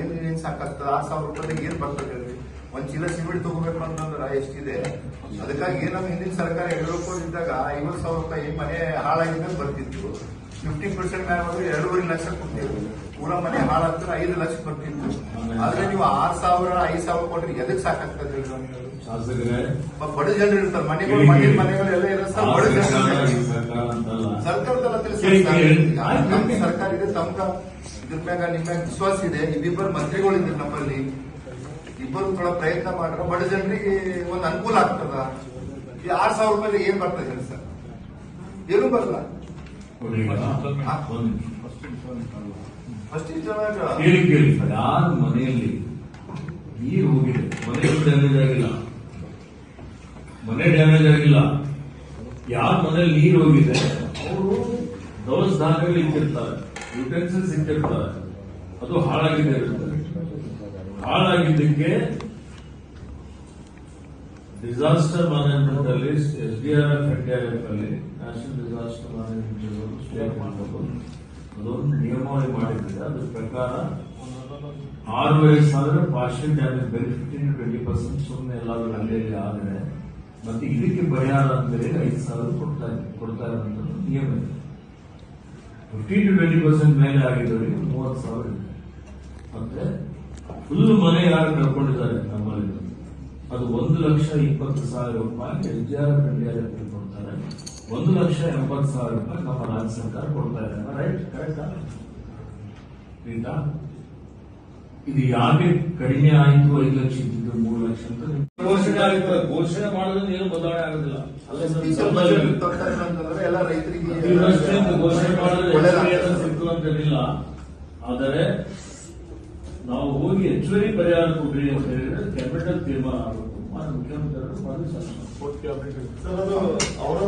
ಏನ್ ಏನ್ ಸಾಕಾಗ್ತದ? ಆ ಸಾವಿರ ರೂಪಾಯಿದಾಗ ಏನ್ ಬರ್ತದೆ ಹೇಳ್ರಿ ಒಂದ್ ಚೀಲ ಸಿಮೆಂಟ್ ತಗೋಬೇಕು ಅಂತಂದ್ರ ಎಷ್ಟಿದೆ? ಅದಕ್ಕಾಗಿ ಏನ್ ನಮ್ಮ ಹಿಂದಿನ ಸರ್ಕಾರ ಎರಡು ಕೋಟಿ ಇದ್ದಾಗ ಐವತ್ ಸಾವಿರ ರೂಪಾಯಿ ಮನೆ ಹಾಳಾಗಿದ್ದಾಗ ಬರ್ತಿತ್ತು. ಫಿಫ್ಟಿ ಪರ್ಸೆಂಟ್ ಮ್ಯಾಲೆ ಎರಡೂವರೆ ಲಕ್ಷ ಕೊಡ್ತೀವಿ ಪೂರಾ ಮನೆ ಹಾಳಾಗ್ತಾರೆ ಐದು ಲಕ್ಷ ಬರ್ತಿತ್ತು ಆದ್ರೆ ನೀವು ಆರ್ ಸಾವಿರ ಐದ್ ಸಾವಿರ ಕೊಟ್ಟರೆ ಎದಕ್ ಸಾಕಾಗ್ತದೆ ಬಡ ಜನರು ಇರ್ತಾರೆ ಮನೆಗಳು ಮನೆ ಮನೆಗಳು ಎಲ್ಲ ಇರೋ ಸರ್ ಬಡ ಜನರು ಸರ್ಕಾರದಲ್ಲ. ನಮ್ಮ ಸರ್ಕಾರ ಇದೆ ತಮ್ಗ ಇದ್ರ ಮ್ಯಾಗ ನಿಮ್ಮ ವಿಶ್ವಾಸ ಇದೆ ಇದಿಬ್ಬರು ಮಂತ್ರಿಗಳು ಇದ್ರು ನಮ್ಮಲ್ಲಿ. ಇಬ್ಬರು ಥೋಡ ಪ್ರಯತ್ನ ಮಾಡ್ರ ಬಡ ಜನರಿಗೆ ಒಂದು ಅನುಕೂಲ ಆಗ್ತದ? ಈ ಆರ್ ಸಾವಿರ ರೂಪಾಯಿ ಏನ್ ಬರ್ತದೆ ಹೇಳಿ ಸರ್? ಏನು ಬರಲ್ಲ. ಫಸ್ಟ್ ಕೇಳಿ ಕೇಳಿ. ಯಾರ ಮನೆಯಲ್ಲಿ ನೀರು ಹೋಗಿದೆ. ಮನೆ ಡ್ಯಾಮೇಜ್ ಆಗಿಲ್ಲ. ಮನೆ ಡ್ಯಾಮೇಜ್ ಆಗಿಲ್ಲ. ಯಾರ ಮನೆಯಲ್ಲಿ ನೀರು ಹೋಗಿದೆ? ಅವರು ದವಸ ಧಾನ್ಯಗಳು ಇಟ್ಟಿರ್ತಾರೆ. ಯುಟೆನ್ಸಿಲ್ಸ್ ಇಟ್ಟಿರ್ತಾರೆ. ಅದು ಹಾಳಾಗಿದೆ ಇರ್ತದೆ ಹಾಳಾಗಿದ್ದಕ್ಕೆ ಡಿಸಾಸ್ಟರ್ ಮ್ಯಾನೇಜ್ಮೆಂಟ್ ಅಲ್ಲಿ S D R F N D R F ಅಲ್ಲಿ ನ್ಯಾಷನಲ್ ಡಿಸಾಸ್ಟರ್ ಮ್ಯಾನೇಜ್ಮೆಂಟ್ ಸ್ಟೇಟ್ ಮಾಡಬೇಕು. ಅದೊಂದು ನಿಯಮಾವಳಿ ಮಾಡಿದ್ರೆ ಅದ್ರ ಪ್ರಕಾರ ಆರೂವರೆ ಸಾವಿರ ಪಾರ್ಷಿಯಲ್ ಡ್ಯಾಮೇಜ್ ಬರೀ ಫಿಫ್ಟೀನ್ ಟ್ವೆಂಟಿ ಪರ್ಸೆಂಟ್ ಸುಮ್ಮನೆ ಎಲ್ಲಾದ್ರೂ ಅಲ್ಲಿ ಆದರೆ, ಮತ್ತೆ ಇದಕ್ಕೆ ಪರಿಹಾರ ಅಂತೇಳಿ ಐದು ಸಾವಿರ ಕೊಡ್ತಾ ಕೊಡ್ತಾ ಇರೋಂಥದ್ದು ನಿಯಮ ಇದೆ. ಫಿಫ್ಟೀನ್ ಟು ಟ್ವೆಂಟಿ ಪರ್ಸೆಂಟ್ ಮೇಲೆ ಆಗಿದ್ದವರಿಗೆ ಮೂವತ್ತು ಸಾವಿರ ಇದೆ. ಮತ್ತೆ ಫುಲ್ ಮನೆ ಯಾರು ಕಳ್ಕೊಂಡಿದ್ದಾರೆ ನಮ್ಮಲ್ಲಿ? ಅದು ಒಂದು ಲಕ್ಷ ಇಪ್ಪತ್ತು ಸಾವಿರ ರೂಪಾಯಿ ಎಸ್ ಡಿ ಆರ್ ಎಫ್ ಕೊಡ್ತಾರೆ. ಒಂದು ಲಕ್ಷ ಎಂಬತ್ತು ಸಾವಿರ ರೂಪಾಯಿ ನಮ್ಮ ರಾಜ್ಯ ಸರ್ಕಾರ ಕೊಡ್ತಾ ಇದೆ. ರೈಟ್ ಕರೆಕ್ಟ್ ಇದು ಯಾಕೆ ಕಡಿಮೆ ಆಯಿತು ಐದು ಲಕ್ಷ ಇದ್ದಿದ್ದು ಮೂರು ಲಕ್ಷ ಅಂತ ನಿಮ್ಗೆ ಘೋಷಣೆ ಮಾಡೋದ್ರಿಂದ ಏನು ಬದಲಾವಣೆ ಆಗೋದಿಲ್ಲ. ಅಲ್ಲ ಸರ್, ಸ್ಪೆಷಲ್ ಬಜೆಟ್ ಅಂತಂದ್ರೆ ಎಲ್ಲ ರೈತರಿಗೆ ಘೋಷಣೆ ಮಾಡಿದ್ರೆ ಸಿಕ್ತು ಅಂತೇನಿಲ್ಲ ಆದರೆ ನಾವು ಹೋಗಿ ಹೆಚ್ಚುವರಿ ಪರಿಹಾರ ಕೊಡ್ರಿ ಅಂತ ಹೇಳಿದ್ರೆ ಕ್ಯಾಬಿನೆಟ್ ತೀರ್ಮಾನ ಆಗಬೇಕು. ಮುಖ್ಯಮಂತ್ರಿ ಮುಖ್ಯಮಂತ್ರಿಗಳು ಶಾಸಕರು. ಸರ್ ಅವರ